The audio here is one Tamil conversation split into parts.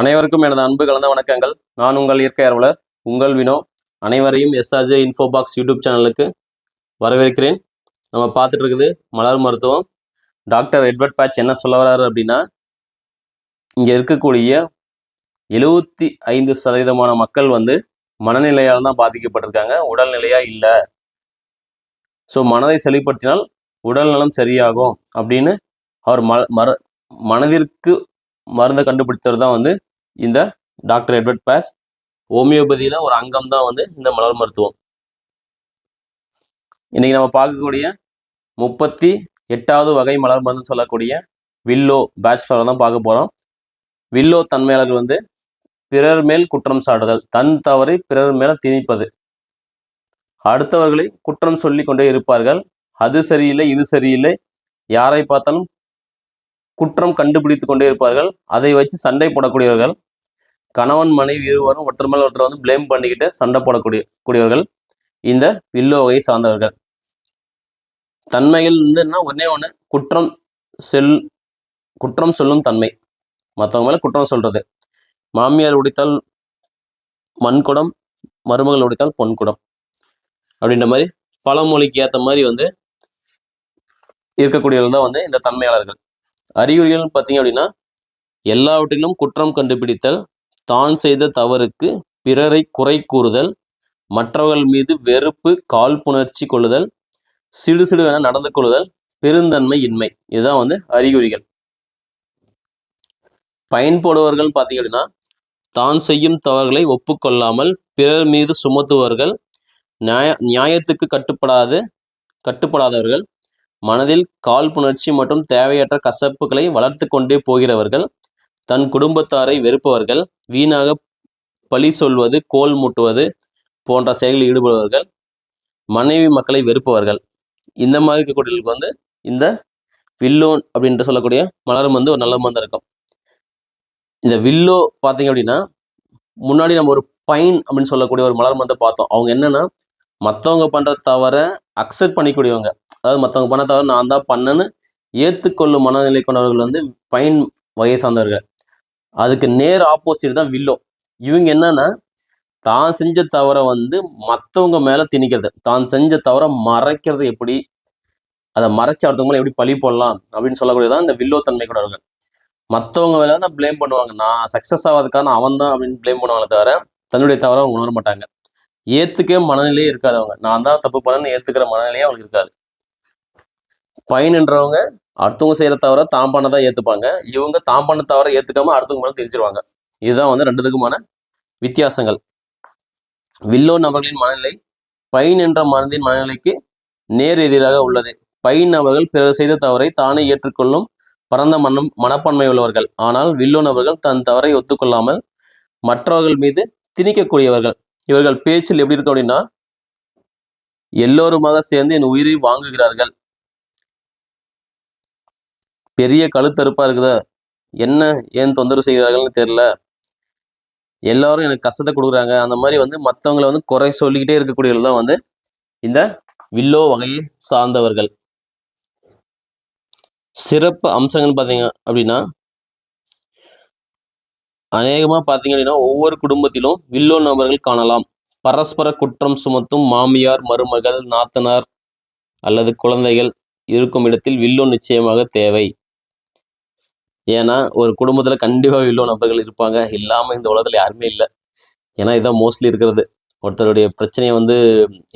அனைவருக்கும் எனது அன்பு கலந்த வணக்கங்கள். நான் உங்கள் இயற்கை அறுவலர் உங்கள் வினோ. அனைவரையும் எஸ்ஆர்ஜே இன்ஃபோ பாக்ஸ் யூடியூப் சேனலுக்கு வரவேற்கிறேன். நம்ம பார்த்துட்டு இருக்குது மலர் மருத்துவம். டாக்டர் எட்வர்ட் பேட்ச் என்ன சொல்ல வர்றாரு அப்படின்னா இங்கே இருக்கக்கூடிய எழுபத்தி ஐந்து சதவீதமான மக்கள் வந்து மனநிலையால் தான் பாதிக்கப்பட்டிருக்காங்க. உடல்நிலையாக இல்லை. ஸோ மனதை செழிப்படுத்தினால் உடல் நலம் சரியாகும் அப்படின்னு அவர் ம மர மனதிற்கு மருந்தை கண்டுபிடித்தவர் தான் வந்து இந்த டாக்டர் எட்வர்ட் பேஸ் ஹோமியோபதியில ஒரு அங்கம் தான் வந்து இந்த மலர் மருத்துவம். இன்னைக்கு நம்ம பார்க்கக்கூடிய முப்பத்தி எட்டாவது வகை மலர் மருந்து சொல்லக்கூடிய வில்லோ பேச்சுலர் தான் பார்க்க போறோம். வில்லோ தன்மையாளர்கள் வந்து பிறர் மேல் குற்றம் சாட்டுதல் தன் தவறை பிறர் மேல திணிப்பது. அடுத்தவர்களை குற்றம் சொல்லி கொண்டே இருப்பார்கள். அது சரியில்லை இது சரியில்லை. யாரை பார்த்தாலும் குற்றம் கண்டுபிடித்து கொண்டே இருப்பார்கள். அதை வச்சு சண்டை போடக்கூடியவர்கள். கணவன் மனைவி இருவரும் ஒருத்தர் மேல் ஒருத்தர் வந்து பிளேம் பண்ணிக்கிட்டு சண்டை போடக்கூடிய கூடியவர்கள். இந்த வில்லோ வகையை சார்ந்தவர்கள். தன்மைகள் வந்து என்ன ஒன்னே ஒன்று குற்றம் செல் குற்றம் சொல்லும் தன்மை. மற்றவங்க மேலே குற்றம் சொல்றது. மாமியார் உடைத்தால் மண்குடம் மருமகள் உடைத்தால் பொன்குடம். அப்படின்ற மாதிரி பழமொழிக்கு ஏற்ற மாதிரி வந்து இருக்கக்கூடியவர்கள் தான் வந்து இந்த தன்மையாளர்கள். அறிகுறிகள் பார்த்தீங்க அப்படின்னா எல்லாவற்றிலும் குற்றம் கண்டுபிடித்தல் தான் செய்த தவறுக்கு பிறரை குறை கூறுதல் மற்றவர்கள் மீது வெறுப்பு காழ்ப்புணர்ச்சி கொள்ளுதல் சிடு சிடுவென நடந்து கொள்ளுதல் பெருந்தன்மை இன்மை. இதுதான் வந்து அறிகுறிகள். பயன்படுவர்கள் பார்த்தீங்க அப்படின்னா தான் செய்யும் தவறுகளை ஒப்புக்கொள்ளாமல் பிறர் மீது சுமத்துவர்கள் நியாய நியாயத்துக்கு கட்டுப்படாது கட்டுப்படாதவர்கள் மனதில் காழ்ப்புணர்ச்சி மற்றும் தேவையற்ற கசப்புகளை வளர்த்து கொண்டே போகிறவர்கள் தன் குடும்பத்தாரை வெறுப்பவர்கள் வீணாக பழி சொல்வது கோல் மூட்டுவது போன்ற செயலில் ஈடுபடுபவர்கள் மனைவி மக்களை வெறுப்பவர்கள். இந்த மாதிரி இருக்கக்கூடியவர்களுக்கு வந்து இந்த வில்லோன் அப்படின்ட்டு சொல்லக்கூடிய மலரும் வந்து ஒரு நல்ல மருந்து இருக்கும். இந்த வில்லோ பார்த்தீங்க அப்படின்னா முன்னாடி நம்ம ஒரு பைன் அப்படின்னு சொல்லக்கூடிய ஒரு மலர் மருந்தை பார்த்தோம். அவங்க என்னன்னா மற்றவங்க பண்ணுற தவற அக்செப்ட் பண்ணிக்கூடியவங்க. அதாவது மற்றவங்க பண்ண தவிர நான் தான் பண்ணேன்னு ஏற்றுக்கொள்ளும் மனநிலை கொண்டவர்கள் வந்து பைன் வகையை சார்ந்தவர்கள். அதுக்கு நேர் ஆப்போசிட் தான் வில்லோ. இவங்க என்னன்னா தான் செஞ்ச தவறை வந்து மற்றவங்க மேலே திணிக்கிறது. தான் செஞ்ச தவறை மறைக்கிறது எப்படி அதை மறைச்சு அடுத்தவங்க மேலே எப்படி பழி போடலாம் அப்படின்னு சொல்லக்கூடியதான் இந்த வில்லோ தன்மை கொண்டவர்கள் மற்றவங்க மேலே தான் ப்ளேம் பண்ணுவாங்க. நான் சக்ஸஸ் ஆகாதுக்கான அவன் தான் அப்படின்னு ப்ளேம் பண்ணுவாங்க தவிர தன்னுடைய தவறை அவங்க உணர மாட்டாங்க. ஏற்றுக்கவே மனநிலையே இருக்காது அவங்க. நான் தான் தப்பு பண்ணேன்னு ஏற்றுக்கிற மனநிலையே அவங்களுக்கு இருக்காது. பயன்ன்றவங்க அடுத்தவங்க செய்கிற தவிர தான் பண்ணதான் ஏற்றுப்பாங்க இவங்க தான் பண்ண தவிர ஏற்றுக்காம அடுத்தவங்க மேலே தெரிஞ்சிருவாங்க. இதுதான் வந்து ரெண்டுத்துக்குமான வித்தியாசங்கள். வில்லோ நபர்களின் மனநிலை பைன் என்ற மருந்தின் மனநிலைக்கு நேர் எதிராக உள்ளது. பைன் நபர்கள் பிறர் செய்த தவறை தானே ஏற்றுக்கொள்ளும் பரந்த மனம் மனப்பான்மை உள்ளவர்கள். ஆனால் வில்லோ நபர்கள் தன் தவறை ஒத்துக்கொள்ளாமல் மற்றவர்கள் மீது திணிக்கக்கூடியவர்கள். இவர்கள் பேச்சில் எப்படி இருக்கும் அப்படின்னா எல்லோருமாக சேர்ந்து என் உயிரை வாங்குகிறார்கள். பெரிய கழுத்தறுப்பா இருக்குதா? என்ன ஏன் தொந்தரவு செய்கிறார்கள்னு தெரில எல்லாரும் எனக்கு கஷ்டத்தை கொடுக்குறாங்க. அந்த மாதிரி வந்து மற்றவங்களை வந்து குறை சொல்லிக்கிட்டே இருக்கக்கூடியவர்கள் தான் வந்து இந்த வில்லோ வகையை சார்ந்தவர்கள். சிறப்பு அம்சங்கள்னு பார்த்தீங்க அப்படின்னா அநேகமாக பார்த்தீங்க அப்படின்னா ஒவ்வொரு குடும்பத்திலும் வில்லோ நபர்கள் காணலாம். பரஸ்பர குற்றம் சுமத்தும் மாமியார் மருமகள் நாத்தனார் அல்லது குழந்தைகள் இருக்கும் இடத்தில் வில்லோ நிச்சயமாக தேவை. ஏன்னா ஒரு குடும்பத்தில் கண்டிப்பாக வில்லோ நபர்கள் இருப்பாங்க. இல்லாமல் இந்த உலகத்தில் யாருமே இல்லை. ஏன்னா இதான் மோஸ்ட்லி இருக்கிறது. ஒருத்தருடைய பிரச்சனையை வந்து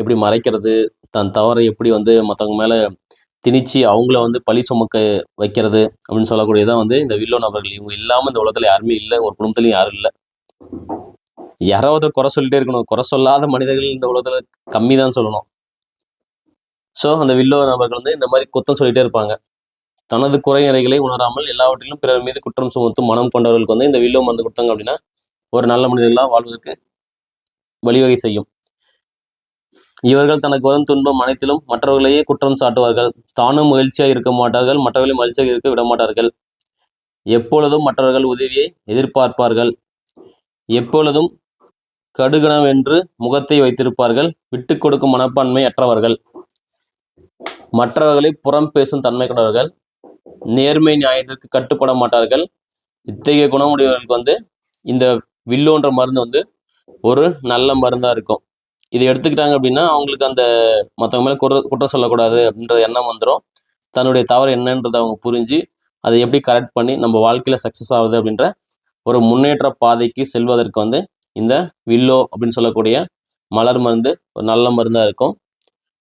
எப்படி மறைக்கிறது தன் தவறை எப்படி வந்து மற்றவங்க மேலே திணிச்சு அவங்கள வந்து பழி சுமக்க வைக்கிறது அப்படின்னு சொல்லக்கூடியதான் வந்து இந்த வில்லோ நபர்கள் இவங்க இல்லாமல் இந்த உலகத்தில் யாருமே இல்லை. ஒரு குடும்பத்துலையும் யாரும் இல்லை. யாராவது குறை சொல்லிட்டே இருக்கணும். குறை சொல்லாத மனிதர்கள் இந்த உலகத்தில் கம்மி தான் சொல்லணும். ஸோ அந்த வில்லோ நபர்கள் வந்து இந்த மாதிரி குத்தம் சொல்லிட்டே இருப்பாங்க. தனது குறையறைகளை உணராமல் எல்லாவற்றிலும் பிறர் மீது குற்றம் சுமத்தும் மனம் கொண்டவர்களுக்கு வந்து இந்த வில்லோ மருந்து கொடுத்தாங்க அப்படின்னா ஒரு நல்ல மனிதர்களாக வாழ்வதற்கு வழிவகை செய்யும். இவர்கள் தனக்கு வரும் துன்பம் அனைத்திலும் மற்றவர்களையே குற்றம் சாட்டுவார்கள். தானும் மகிழ்ச்சியாக இருக்க மாட்டார்கள் மற்றவர்களையும் மகிழ்ச்சியாக இருக்க விட மாட்டார்கள். எப்பொழுதும் மற்றவர்கள் உதவியை எதிர்பார்ப்பார்கள். எப்பொழுதும் கடுகணவென்று முகத்தை வைத்திருப்பார்கள் விட்டு கொடுக்கும் மனப்பான்மை அற்றவர்கள் மற்றவர்களை புறம் பேசும் தன்மை கொண்டவர்கள். நேர்மை நியாயத்திற்கு கட்டுப்பட மாட்டார்கள். இத்தகைய குணமுடையவர்களுக்கு வந்து இந்த வில்லோன்ற மருந்து வந்து ஒரு நல்ல மருந்தாக இருக்கும். இதை எடுத்துக்கிட்டாங்க அப்படின்னா அவங்களுக்கு அந்த மற்றவங்க மேலே குற குற்றம் சொல்லக்கூடாது அப்படின்ற எண்ணம் வந்துடும் தன்னுடைய தவறு என்னன்றதை அவங்க புரிஞ்சு அதை எப்படி கரெக்ட் பண்ணி நம்ம வாழ்க்கையில் சக்ஸஸ் ஆகுது அப்படின்ற ஒரு முன்னேற்ற பாதைக்கு செல்வதற்கு வந்து இந்த வில்லோ அப்படின்னு சொல்லக்கூடிய மலர் மருந்து ஒரு நல்ல மருந்தாக இருக்கும்.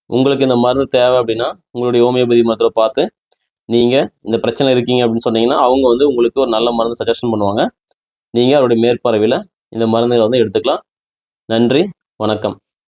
உங்களுக்கு இந்த மருந்து தேவை அப்படின்னா உங்களுடைய ஹோமியோபதி மருத்துவரை பார்த்து நீங்கள் இந்த பிரச்சனை இருக்கீங்க அப்படின்னு சொன்னீங்கன்னா அவங்க வந்து உங்களுக்கு ஒரு நல்ல மருந்து சஜஷன் பண்ணுவாங்க. நீங்கள் அவருடைய மேற்பார்வையில் இந்த மருந்துகளை வந்து எடுத்துக்கலாம். நன்றி வணக்கம்.